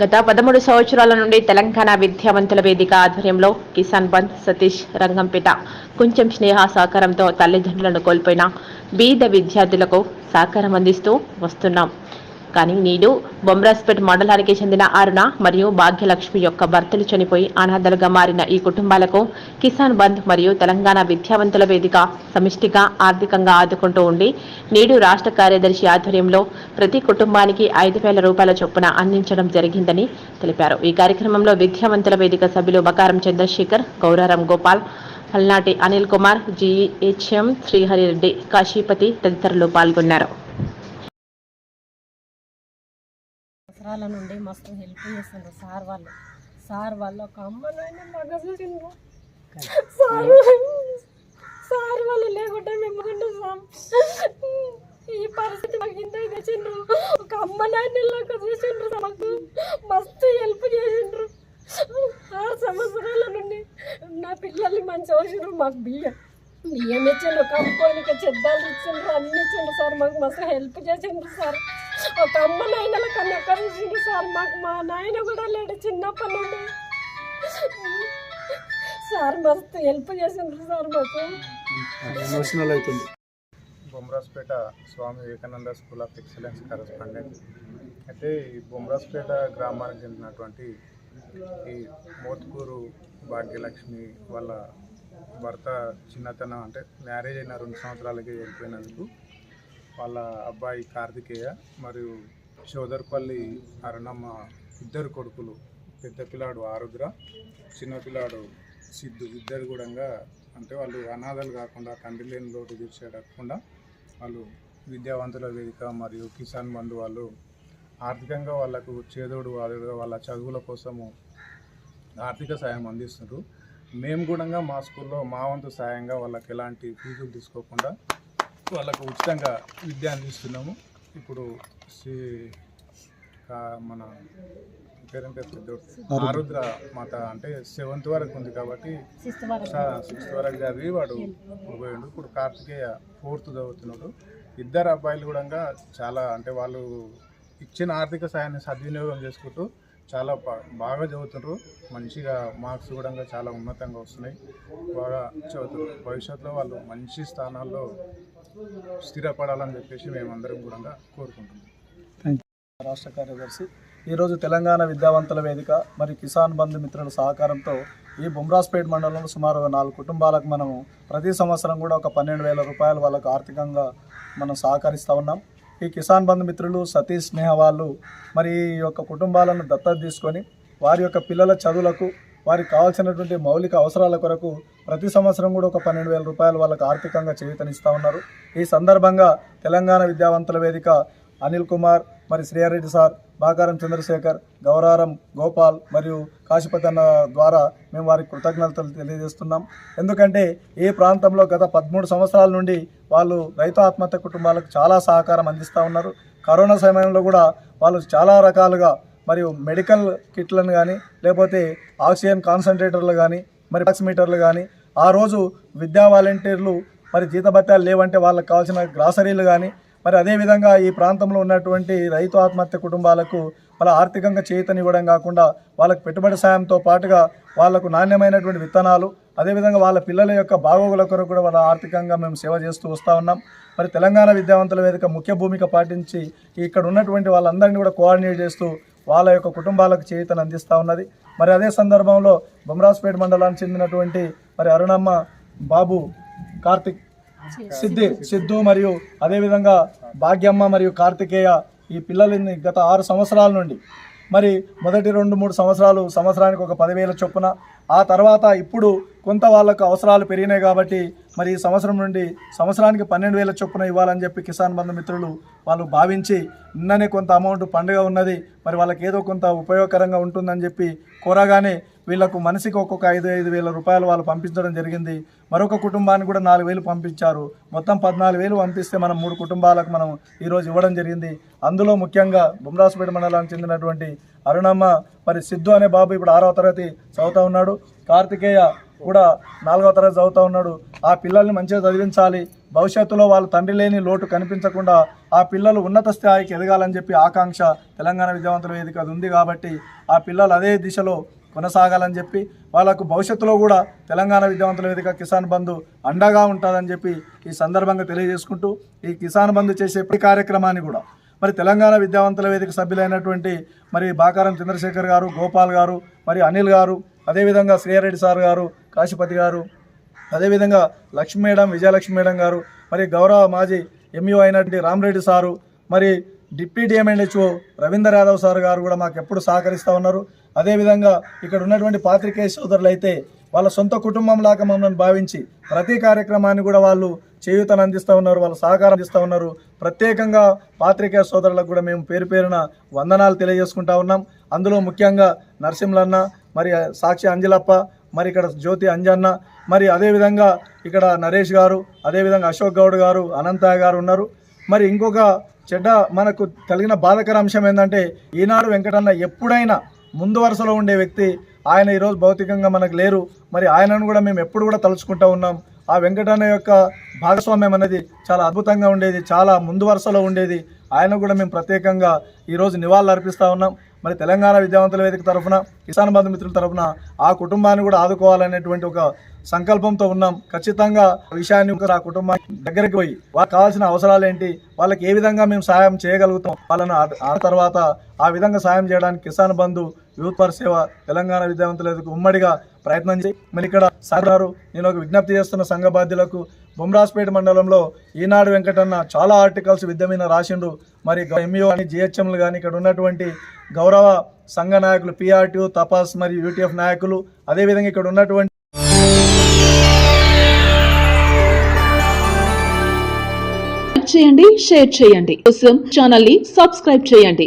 గత పదమూడు సంవత్సరాల నుండి తెలంగాణ విద్యావంతుల వేదిక ఆధ్వర్యంలో కిసాన్ బంద్ సతీష్ రంగంపేట కొంచెం స్నేహ సహకారంతో తల్లిదండ్రులను కోల్పోయిన బీద విద్యార్థులకు సహకారం అందిస్తూ వస్తున్నాం. కానీ నేడు బొమ్రాస్పేట్ మండలానికి చెందిన అరుణ మరియు భాగ్యలక్ష్మి యొక్క భర్తలు చనిపోయి అనాథలుగా మారిన ఈ కుటుంబాలకు కిసాన్ బంద్ మరియు తెలంగాణ విద్యావంతుల వేదిక సమిష్టిగా ఆర్థికంగా ఆదుకుంటూ ఉండి నేడు రాష్ట్ర కార్యదర్శి ఆధ్వర్యంలో ప్రతి కుటుంబానికి ఐదు వేల రూపాయల చొప్పున అందించడం జరిగిందని తెలిపారు. ఈ కార్యక్రమంలో విద్యావంతుల వేదిక సభ్యులు బకారం చంద్రశేఖర్ గౌరారం గోపాల్ పల్నాటి అనిల్ కుమార్ జిహెచ్ఎం శ్రీహరిరెడ్డి కాశీపతి తదితరులు పాల్గొన్నారు. సంవత్సరాల నుండి మస్తు హెల్ప్ చేస్తుండ్రు. సార్ వాళ్ళు. సార్ వాళ్ళు ఒక అమ్మనైనా మగ చూసిండ్రు సార్ వాళ్ళు- సార్ వాళ్ళు లేకుంటే మేము ఈ పరిస్థితి మాకు ఇంత తెచ్చిండ్రు ఒక అమ్మనాయనలాగా చూసిండ్రు మాకు. మస్తు హెల్ప్ చేసిండ్రు. ఆరు సంవత్సరాల నుండి నా పిల్లల్ని మంచి వచ్చిండ్రు మాకు బియ్యం. బియ్యం ఇచ్చిండ్రు కమ్ముకోనికి చెద్దాలు ఇచ్చిండ్రు అన్ని ఇచ్చిండ్రు సార్. మాకు మస్తు హెల్ప్ చేసిండ్రు సార్. ఒక అమ్మ నాయనల కన్నా కలిసిండ్రు సార్. మాకు మా నాయన కూడా లేడు చిన్నప్పటి నుండి సార్ మస్తు హెల్ప్ చేసిండ్రు సార్ మాకు. ఎమోషనల్ అవుతుంది Bomraspet Swami Vivekananda school of excellence correspondent. అయితే ఈ బొమ్రాస్పేట గ్రామానికి చెందినటువంటి ఈ మోత్కూరు భాగ్యలక్ష్మి వాళ్ళ భర్త చిన్నతనం అంటే మ్యారేజ్ అయిన రెండు సంవత్సరాలకి వెళ్ళిపోయినందుకు వాళ్ళ అబ్బాయి కార్తికేయ మరియు చౌదర్పల్లి అరుణమ్మ ఇద్దరు కొడుకులు పెద్ద పిల్లాడు ఆరుద్ర చిన్న పిల్లాడు సిద్ధు ఇద్దరు కూడా అంటే వాళ్ళు అనాథలు కాకుండా తండ్రి లేని లోటు తీర్చేటకుండా వాళ్ళు విద్యావంతుల వేదిక మరియు కిసాన్ బంధు వాళ్ళు ఆర్థికంగా వాళ్ళకు చేదోడు వాదుడుగా వాళ్ళ చదువుల కోసము ఆర్థిక సాయం అందిస్తున్నారు. మేము కూడా మా స్కూల్లో మా వంతు సాయంగా వాళ్ళకి ఎలాంటి ఫీజులు తీసుకోకుండా వాళ్ళకు ఉచితంగా విద్య అందిస్తున్నాము ఇప్పుడు శ్రీ మన ఆరుద్ర మాత అంటే సెవెంత్ వరకు ఉంది కాబట్టి సిక్స్త్ వరకు. చదివి వాడు పోయిండు ఇప్పుడు కార్తికేయ ఫోర్త్ చదువుతున్నాడు. ఇద్దరు అబ్బాయిలు కూడా చాలా అంటే వాళ్ళు ఇచ్చిన ఆర్థిక సాయాన్ని సద్వినియోగం చేసుకుంటూ చాలా బాగా చదువుతున్నారు మంచిగా మార్క్స్ కూడా చాలా ఉన్నతంగా వస్తున్నాయి. బాగా చదువుతున్నారు. భవిష్యత్తులో వాళ్ళు మంచి స్థానాల్లో స్థిరపడాలని చెప్పేసి మేమందరం కూడా కోరుకుంటున్నాం. రాష్ట్ర కార్యదర్శి ఈరోజు తెలంగాణ విద్యావంతుల వేదిక మరియు కిసాన్ బంధు మిత్రుల సహకారంతో ఈ బుమ్రాస్పేట్ మండలంలో సుమారు నాలుగు కుటుంబాలకు మనము ప్రతి సంవత్సరం కూడా ఒక పన్నెండు వేల రూపాయలు వాళ్ళకు ఆర్థికంగా మనం సహకరిస్తూ ఉన్నాం. ఈ కిసాన్ బంధు మిత్రులు సతీష్ స్నేహ వాళ్ళు మరి ఈ యొక్క కుటుంబాలను దత్తత తీసుకొని వారి యొక్క పిల్లల చదువులకు వారికి కావాల్సినటువంటి మౌలిక అవసరాల కొరకు ప్రతి సంవత్సరం కూడా ఒక పన్నెండు వేల రూపాయలు వాళ్ళకు ఆర్థికంగా చేయూతనిస్తూ ఉన్నారు. ఈ సందర్భంగా తెలంగాణ విద్యావంతుల వేదిక అనిల్ కుమార్ మరి శ్రీయారెడ్డి సార్ బాకారం చంద్రశేఖర్ గౌరారం గోపాల్ మరియు కాశీపతి అన్న ద్వారా మేము వారికి కృతజ్ఞతలు తెలియజేస్తున్నాం. ఎందుకంటే ఈ ప్రాంతంలో గత పదమూడు సంవత్సరాల నుండి వాళ్ళు రైతు ఆత్మహత్య కుటుంబాలకు చాలా సహకారం అందిస్తూ ఉన్నారు. కరోనా సమయంలో కూడా వాళ్ళు చాలా రకాలుగా మరియు మెడికల్ కిట్లను కానీ లేకపోతే ఆక్సిజన్ కాన్సన్ట్రేటర్లు కానీ మరి ఆక్సిమీటర్లు కానీ ఆ రోజు విద్యా వాలంటీర్లు మరి జీతభత్యాలు లేవంటే వాళ్ళకి కావాల్సిన గ్రాసరీలు కానీ మరి అదేవిధంగా ఈ ప్రాంతంలో ఉన్నటువంటి రైతు ఆత్మహత్య కుటుంబాలకు వాళ్ళ ఆర్థికంగా చేతనివ్వడం కాకుండా వాళ్ళకు పెట్టుబడి సాయంతో పాటుగా వాళ్ళకు నాణ్యమైనటువంటి విత్తనాలు అదేవిధంగా వాళ్ళ పిల్లల యొక్క బాగోగుల కొరకు కూడా వాళ్ళ ఆర్థికంగా మేము సేవ చేస్తూ వస్తూ ఉన్నాం. మరి తెలంగాణ విద్యావంతుల వేదిక ముఖ్య భూమిక పాటించి ఇక్కడ ఉన్నటువంటి వాళ్ళందరినీ కూడా కోఆర్డినేట్ చేస్తూ వాళ్ళ యొక్క కుటుంబాలకు చేయూతను అందిస్తూ ఉన్నది. మరి అదే సందర్భంలో బొమ్రాజ్పేట మండలానికి చెందినటువంటి మరి అరుణమ్మ బాబు కార్తిక్ సిద్ధి సిద్ధు మరియు అదేవిధంగా భాగ్యమ్మ మరియు కార్తికేయ ఈ పిల్లలని గత ఆరు సంవత్సరాల నుండి మరి మొదటి రెండు మూడు సంవత్సరాలు సంవత్సరానికి ఒక పదివేల చొప్పున ఆ తర్వాత ఇప్పుడు కొంత వాళ్ళకు అవసరాలు పెరిగినాయి కాబట్టి మరి ఈ సంవత్సరం నుండి సంవత్సరానికి పన్నెండు వేల చొప్పున ఇవ్వాలని చెప్పి కిసాన్ బంధు మిత్రులు వాళ్ళు భావించి నిన్ననే కొంత అమౌంట్ పండుగ ఉన్నది మరి వాళ్ళకి ఏదో కొంత ఉపయోగకరంగా ఉంటుందని చెప్పి కోరగానే వీళ్ళకు మనిషికి ఒక్కొక్క ఐదు ఐదు వేల రూపాయలు వాళ్ళు పంపించడం జరిగింది. మరొక కుటుంబానికి కూడా నాలుగు వేలు పంపించారు. మొత్తం పద్నాలుగు వేలు పంపిస్తే మనం మూడు కుటుంబాలకు మనం ఈరోజు ఇవ్వడం జరిగింది. అందులో ముఖ్యంగా బుమ్రాసుపేట మండలానికి చెందినటువంటి అరుణమ్మ మరి సిద్ధు అనే బాబు ఇప్పుడు ఆరవ తరగతి చదువుతూ ఉన్నాడు. కార్తికేయ కూడా నాలుగో తరగతి చదువుతూ ఉన్నాడు. ఆ పిల్లల్ని మంచిగా చదివించాలి. భవిష్యత్తులో వాళ్ళ తండ్రి లేని లోటు కనిపించకుండా ఆ పిల్లలు ఉన్నత స్థాయికి ఎదగాలని చెప్పి ఆకాంక్ష తెలంగాణ విద్యావంతుల వేదిక అది ఉంది కాబట్టి ఆ పిల్లలు అదే దిశలో కొనసాగాలని చెప్పి వాళ్ళకు భవిష్యత్తులో కూడా తెలంగాణ విద్యావంతుల వేదిక కిసాన్ బంధు అండగా ఉంటుందని చెప్పి ఈ సందర్భంగా తెలియజేసుకుంటూ ఈ కిసాన్ బంధు చేసే ప్రతి కార్యక్రమాన్ని కూడా మరి తెలంగాణ విద్యావంతుల వేదిక సభ్యులైనటువంటి మరి బాకారం చంద్రశేఖర్ గారు గోపాల్ గారు మరి అనిల్ గారు అదేవిధంగా శ్రీయారెడ్డి సార్ గారు కాశీపతి గారు అదేవిధంగా లక్ష్మీ మేడం విజయలక్ష్మి మేడం గారు మరి గౌరవ మాజీ ఎంయూ అయినటువంటి రామరెడ్డి సారు మరి డిప్యూటీ ఎంఎన్హెచ్ఓ రవీందర్ యాదవ్ సార్ గారు కూడా మాకు ఎప్పుడు సహకరిస్తూ ఉన్నారు. అదేవిధంగా ఇక్కడ ఉన్నటువంటి పాత్రికేయ సోదరులు అయితే వాళ్ళ సొంత కుటుంబం లాగా మమ్మల్ని భావించి ప్రతి కార్యక్రమాన్ని కూడా వాళ్ళు చేయూతను అందిస్తూ ఉన్నారు వాళ్ళ సహకారం అందిస్తూ ఉన్నారు. ప్రత్యేకంగా పాత్రికేయ సోదరులకు కూడా మేము పేరు పేరున వందనాలు తెలియజేసుకుంటా ఉన్నాం. అందులో ముఖ్యంగా నరసింహలన్న మరి సాక్షి అంజలప్ప మరి ఇక్కడ జ్యోతి అంజన్న మరి అదేవిధంగా ఇక్కడ నరేష్ గారు అదేవిధంగా అశోక్ గౌడ్ గారు అనంతయ్య గారు ఉన్నారు. మరి ఇంకొక చెడ్డ మనకు కలిగిన బాధకర అంశం ఏంటంటే ఈనాడు వెంకటన్న ఎప్పుడైనా ముందు వరుసలో ఉండే వ్యక్తి ఆయన ఈరోజు భౌతికంగా మనకు లేరు. మరి ఆయనను కూడా మేము ఎప్పుడు కూడా తలుచుకుంటూ ఉన్నాం. ఆ వెంకటన్న యొక్క భాగస్వామ్యం అనేది చాలా అద్భుతంగా ఉండేది చాలా ముందు వరుసలో ఉండేది. ఆయన కూడా మేము ప్రత్యేకంగా ఈరోజు నివాళులు అర్పిస్తూ ఉన్నాం. మరి తెలంగాణ విద్యావంతుల వేదిక తరఫున కిసాన్ బంధు మిత్రుల తరఫున ఆ కుటుంబాన్ని కూడా ఆదుకోవాలనేటువంటి ఒక సంకల్పంతో ఉన్నాం. ఖచ్చితంగా విషయాన్ని ఆ కుటుంబానికి దగ్గరికి పోయి వాళ్ళకి కావాల్సిన అవసరాలు ఏంటి వాళ్ళకి ఏ విధంగా మేము సహాయం చేయగలుగుతాం వాళ్ళని ఆ- ఆ తర్వాత ఆ విధంగా సాయం చేయడానికి కిసాన్ బంధు యూత్ పర్ సేవ తెలంగాణ విద్యావంతులకు ఉమ్మడిగా ప్రయత్నం చేసి మరి ఇక్కడ సాగారు నేను ఒక విజ్ఞప్తి చేస్తున్న సంఘ బాధ్యులకు బొమ్రాస్పేట మండలంలో ఈనాడు వెంకటన్న చాలా ఆర్టికల్స్ విద్య మీద రాసిండు. మరి ఎంఈఓ కానీ జిహెచ్ఎంలు కానీ ఇక్కడ ఉన్నటువంటి గౌరవ సంఘ నాయకులు పిఆర్టీ తపాస్ మరియు యూటీఎఫ్ నాయకులు అదేవిధంగా ఇక్కడ ఉన్నటువంటి చేయండి షేర్ చేయండి. కోసం ఛానల్ని సబ్స్క్రైబ్ చేయండి.